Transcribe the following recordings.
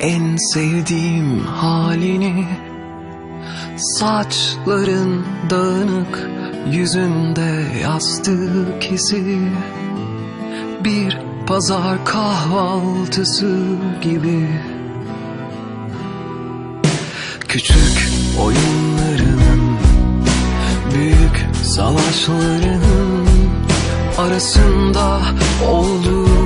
en sevdiğim halini. Saçların dağınık Yüzünde yastık izi Bir pazar kahvaltısı gibi. Küçük oyunlarının Büyük savaşlarının Arasında olduğu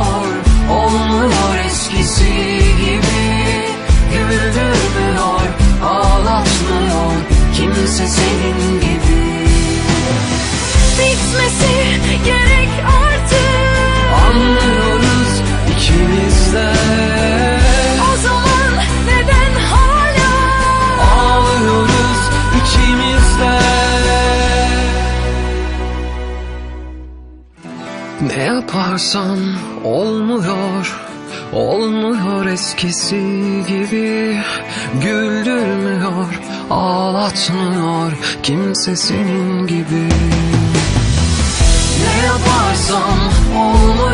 eskisi gibi Güldürmüyor, ağlatmıyor Kimse senin gibi. Bitmesi gerek artık. Anlıyoruz ikimiz de. O zaman neden hala? Ağlıyoruz ikimiz Ne yaparsam olmuyor Olmuyor eskisi gibi Güldürmüyor, ağlatmıyor Kimse senin gibi. Ne yaparsam olmuyor